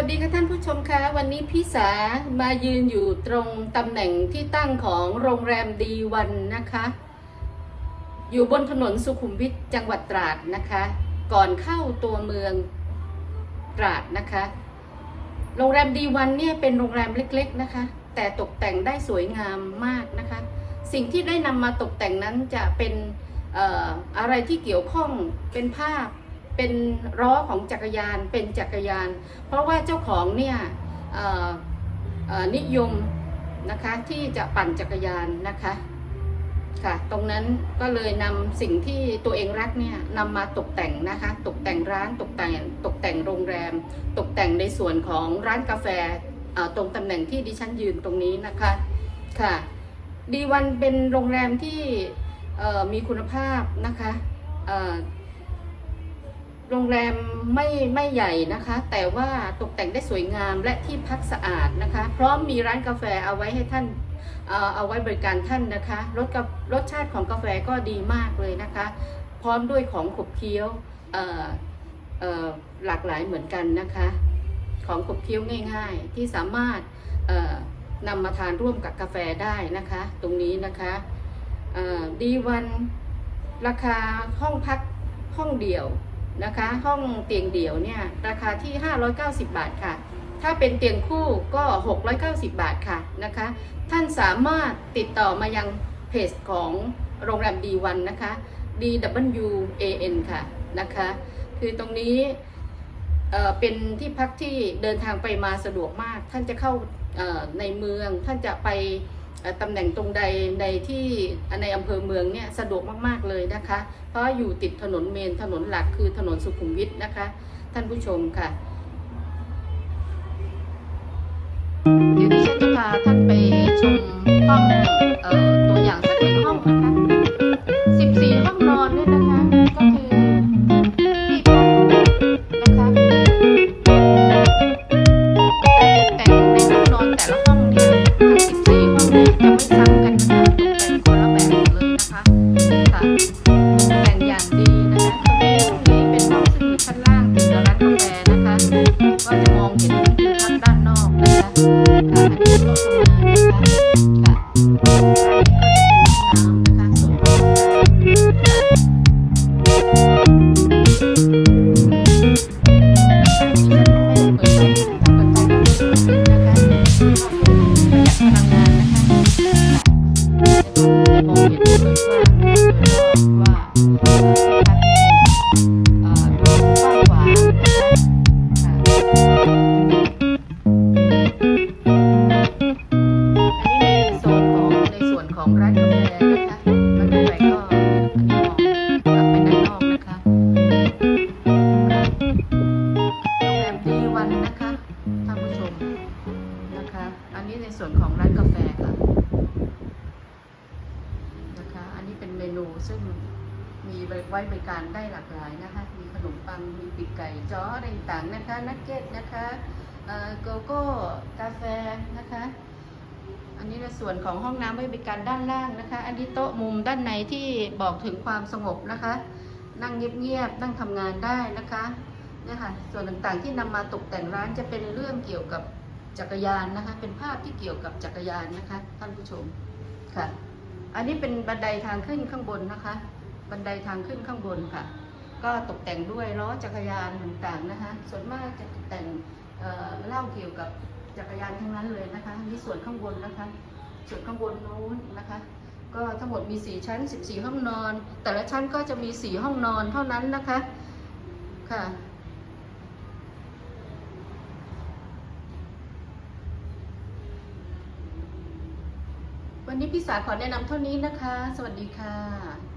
วัสดีค่ะท่านผู้ชมคะวันนี้พี่สามายืนอยู่ตรงตำแหน่งที่ตั้งของโรงแรมดีวันนะคะ อยู่บนถนนสุขุมวิทจังหวัดตราดนะคะ ก่อนเข้าตัวเมืองตราดนะคะ โรงแรมดีวันเนี่ยเป็นโรงแรมเล็กๆนะคะ แต่ตกแต่งได้สวยงามมากนะคะ สิ่งที่ได้นำมาตกแต่งนั้นจะเป็นอออะไรที่เกี่ยวข้องเป็นภาพ เป็นล้อของจักรยานเป็นจักรยาน เพราะว่าเจ้าของเนี่ยนิยมนะคะที่จะปั่นจักรยานนะคะค่ะตรงนั้นก็เลยนำสิ่งที่ตัวเองรักเนี่ยนำมาตกแต่งนะคะตกแต่งร้านตกแต่งตกแต่งโรงแรม ตกแต่งในส่วนของร้านกาแฟตรงตำแหน่งที่ดิฉันยืนตรงนี้นะคะค่ะดีวันเป็นโรงแรมที่มีคุณภาพนะคะ โรงแรมไม่ไม่ใหญ่นะคะ แต่ว่าตกแต่งได้สวยงามและที่พักสะอาดนะคะ พร้อมมีร้านกาแฟเอาไว้ให้ท่านเอาไว้บริการท่านนะคะรสกับรสชาติของกาแฟก็ดีมากเลยนะคะ พร้อมด้วยของขบเคี้ยวหลากหลายเหมือนกันนะคะ ของขบเคี้ยวง่าย ๆ ที่สามารถนำมาทานร่วมกับกาแฟได้นะคะ ตรงนี้นะคะดีวันราคาห้องพักห้องเดี่ยว นะคะ ห้องเตียงเดี่ยวเนี่ยราคาที่ 590 บาทค่ะ ถ้าเป็นเตียงคู่ก็ 690 บาทค่ะนะคะ ท่านสามารถติดต่อมายังเพจของโรงแรมดีวันนะคะ DWAN ค่ะนะคะ คือตรงนี้เอ่อเป็นที่พักที่เดินทางไปมาสะดวกมาก ท่านจะเข้าเอ่อในเมืองท่านจะไป ตำแหน่งตรงใดในที่ในอำเภอเมืองเนี่ยสะดวกมากๆเลยนะคะ เพราะอยู่ติดถนนเมนถนนหลักคือถนนสุขุมวิทนะคะ ท่านผู้ชมค่ะ เดี๋ยวดิฉันจะพาท่านไปชมห้องเอ่ น้อกนะคะค่ะอันนี้โต๊ะทำงานนะคะ ของร้านกาแฟนะคะร้านกาแฟก็อันนี้มองกลับไปด้านนอกนะคะโรงแรมดีวันนะคะท่านผู้ชมนะคะ อันนี้ในส่วนของร้านกาแฟค่ะนะคะ อันนี้เป็นเมนูซึ่งมีไว้บริการได้หลากหลายนะคะ มีขนมปัง มีปีกไก่จ้ออะไรต่างนะคะ นักเก็ตนะคะเอ่อโกโก้ กาแฟนะคะ อันนี้ในส่วนของห้องน้ำไว้บริการด้านล่างนะคะ อันนี้โต๊ะมุมด้านในที่บอกถึงความสงบนะคะ นั่งเงียบๆนั่งทำงานได้นะคะเนี่ยค่ะส่วนต่างๆที่นำมาตกแต่งร้านจะเป็นเรื่องเกี่ยวกับจักรยานนะคะ เป็นภาพที่เกี่ยวกับจักรยานนะคะ ท่านผู้ชมค่ะ อันนี้เป็นบันไดทางขึ้นข้างบนนะคะ บันไดทางขึ้นข้างบนค่ะ ก็ตกแต่งด้วยล้อจักรยานต่างๆนะคะ ส่วนมากจะตกแต่งเล่าเกี่ยวกับ จักรยานทั้งนั้นเลยนะคะนี่ส่วนข้างบนนะคะ ส่วนข้างบนนู้นนะคะ ก็ทั้งหมดมี4ชั้น 14 ห้องนอน แต่ละชั้นก็จะมี 4 ห้องนอนเท่านั้นนะคะค่ะวันนี้พี่สาขอแนะนำเท่านี้นะคะ สวัสดีค่ะ